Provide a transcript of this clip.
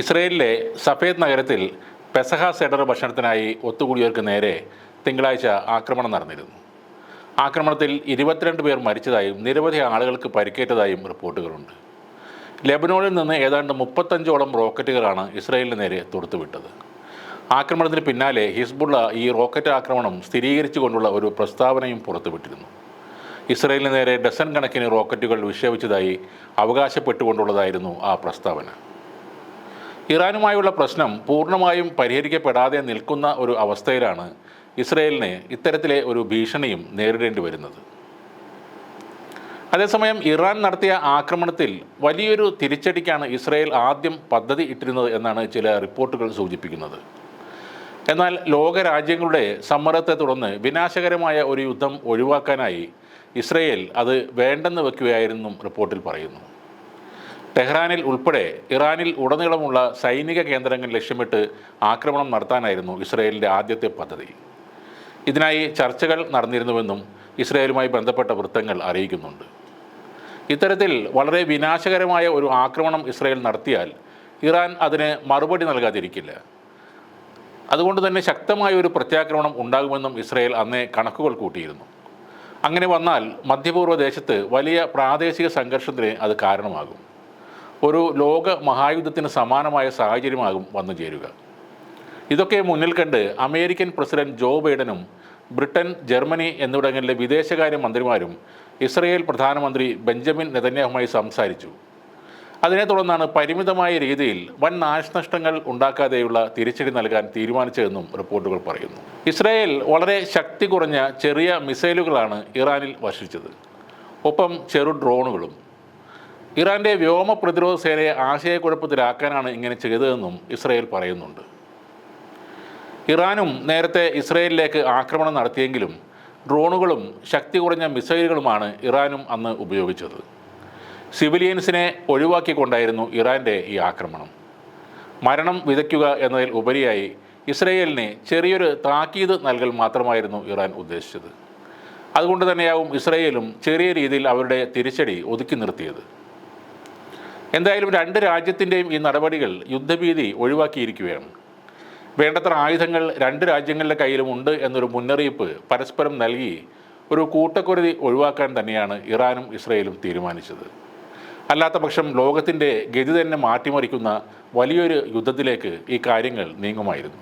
ഇസ്രയേലിലെ സഫേദ് നഗരത്തിൽ പെസഹ സെഡർ ഭക്ഷണത്തിനായി ഒത്തുകൂടിയവർക്ക് നേരെ തിങ്കളാഴ്ച ആക്രമണം നടന്നിരുന്നു. ആക്രമണത്തിൽ ഇരുപത്തിരണ്ട് പേർ മരിച്ചതായും നിരവധി ആളുകൾക്ക് പരിക്കേറ്റതായും റിപ്പോർട്ടുകളുണ്ട്. ലെബനോണിൽ നിന്ന് ഏതാണ്ട് മുപ്പത്തഞ്ചോളം റോക്കറ്റുകളാണ് ഇസ്രയേലിന് നേരെ തൊടുത്തുവിട്ടത്. ആക്രമണത്തിന് പിന്നാലെ ഹിസ്ബുള്ള ഈ റോക്കറ്റ് ആക്രമണം സ്ഥിരീകരിച്ചുകൊണ്ടുള്ള ഒരു പ്രസ്താവനയും പുറത്തുവിട്ടിരുന്നു. ഇസ്രയേലിന് നേരെ ഡസൻ കണക്കിന് റോക്കറ്റുകൾ വിക്ഷേപിച്ചതായി അവകാശപ്പെട്ടുകൊണ്ടുള്ളതായിരുന്നു ആ പ്രസ്താവന. ഇറാനുമായുള്ള പ്രശ്നം പൂർണമായും പരിഹരിക്കപ്പെടാതെ നിൽക്കുന്ന ഒരു അവസ്ഥയിലാണ് ഇസ്രയേലിന് ഇത്തരത്തിലെ ഒരു ഭീഷണിയും നേരിടേണ്ടി വരുന്നത്. അതേസമയം ഇറാൻ നടത്തിയ ആക്രമണത്തിൽ വലിയൊരു തിരിച്ചടിക്കാണ് ഇസ്രയേൽ ആദ്യം പദ്ധതി ഇട്ടിരുന്നത് എന്നാണ് ചില റിപ്പോർട്ടുകൾ സൂചിപ്പിക്കുന്നത്. എന്നാൽ ലോകരാജ്യങ്ങളുടെ സമ്മർദ്ദത്തെ തുടർന്ന് വിനാശകരമായ ഒരു യുദ്ധം ഒഴിവാക്കാനായി ഇസ്രയേൽ അത് വേണ്ടെന്ന് വെക്കുകയായിരുന്നു റിപ്പോർട്ടിൽ പറയുന്നു. ടെഹ്റാനിൽ ഉൾപ്പെടെ ഇറാനിൽ ഉടനീളമുള്ള സൈനിക കേന്ദ്രങ്ങൾ ലക്ഷ്യമിട്ട് ആക്രമണം നടത്താനായിരുന്നു ഇസ്രയേലിന്റെ ആദ്യത്തെ പദ്ധതി. ഇതിനായി ചർച്ചകൾ നടന്നിരുന്നുവെന്നും ഇസ്രയേലുമായി ബന്ധപ്പെട്ട വൃത്തങ്ങൾ അറിയിക്കുന്നുണ്ട്. ഇത്തരത്തിൽ വളരെ വിനാശകരമായ ഒരു ആക്രമണം ഇസ്രയേൽ നടത്തിയാൽ ഇറാൻ അതിന് മറുപടി നൽകാതിരിക്കില്ല. അതുകൊണ്ട് തന്നെ ശക്തമായ ഒരു പ്രത്യാക്രമണം ഉണ്ടാകുമെന്നും ഇസ്രയേൽ അന്നേ കണക്കുകൾ കൂട്ടിയിരുന്നു. അങ്ങനെ വന്നാൽ മധ്യപൂർവ ദേശത്ത് വലിയ പ്രാദേശിക സംഘർഷത്തിന് അത് കാരണമാകും. ഒരു ലോക മഹായുദ്ധത്തിന് സമാനമായ സാഹചര്യമാകും വന്നു ചേരുക. ഇതൊക്കെ മുന്നിൽ കണ്ട് അമേരിക്കൻ പ്രസിഡന്റ് ജോ ബൈഡനും ബ്രിട്ടൻ ജർമ്മനി എന്നിവിടങ്ങളിലെ വിദേശകാര്യ മന്ത്രിമാരും ഇസ്രയേൽ പ്രധാനമന്ത്രി ബെഞ്ചമിൻ നെതന്യാഹുമായി സംസാരിച്ചു. അതിനെ തുടർന്നാണ് പരിമിതമായ രീതിയിൽ വൻ നാശനഷ്ടങ്ങൾ ഉണ്ടാക്കാതെയുള്ള തിരിച്ചടി നൽകാൻ തീരുമാനിച്ചതെന്നും റിപ്പോർട്ടുകൾ പറയുന്നു. ഇസ്രായേൽ വളരെ ശക്തി കുറഞ്ഞ ചെറിയ മിസൈലുകളാണ് ഇറാനിൽ വർഷിച്ചത് ഒപ്പം ചെറു ഡ്രോണുകളും ഇറാന്റെ വ്യോമ പ്രതിരോധ സേനയെ ആശയക്കുഴപ്പത്തിലാക്കാനാണ് ഇങ്ങനെ ചെയ്തതെന്നും ഇസ്രയേൽ പറയുന്നുണ്ട്. ഇറാനും നേരത്തെ ഇസ്രയേലിലേക്ക് ആക്രമണം നടത്തിയെങ്കിലും ഡ്രോണുകളും ശക്തി കുറഞ്ഞ മിസൈലുകളുമാണ് ഇറാനും അന്ന് ഉപയോഗിച്ചത്. സിവിലിയൻസിനെ ഒഴിവാക്കിക്കൊണ്ടായിരുന്നു ഇറാന്റെ ഈ ആക്രമണം. മരണം വിതയ്ക്കുക എന്നതിൽ ഉപരിയായി ഇസ്രയേലിനെ ചെറിയൊരു താക്കീത് നൽകൽ മാത്രമായിരുന്നു ഇറാൻ ഉദ്ദേശിച്ചത്. അതുകൊണ്ട് തന്നെയാവും ഇസ്രയേലും ചെറിയ രീതിയിൽ അവരുടെ തിരിച്ചടി ഒതുക്കി നിർത്തിയത്. എന്തായാലും രണ്ട് രാജ്യത്തിന്റെയും ഈ നടപടികൾ യുദ്ധഭീതി ഒഴിവാക്കിയിരിക്കുകയാണ്. വേണ്ടത്ര ആയുധങ്ങൾ രണ്ട് രാജ്യങ്ങളുടെ കയ്യിലും ഉണ്ട് എന്നൊരു മുന്നറിയിപ്പ് പരസ്പരം നൽകി ഒരു കൂട്ടക്കുരുതി ഒഴിവാക്കാൻ തന്നെയാണ് ഇറാനും ഇസ്രയേലും തീരുമാനിച്ചത്. അല്ലാത്ത പക്ഷം ലോകത്തിന്റെ ഗതി തന്നെ മാറ്റിമറിക്കുന്ന വലിയൊരു യുദ്ധത്തിലേക്ക് ഈ കാര്യങ്ങൾ നീങ്ങുമായിരുന്നു.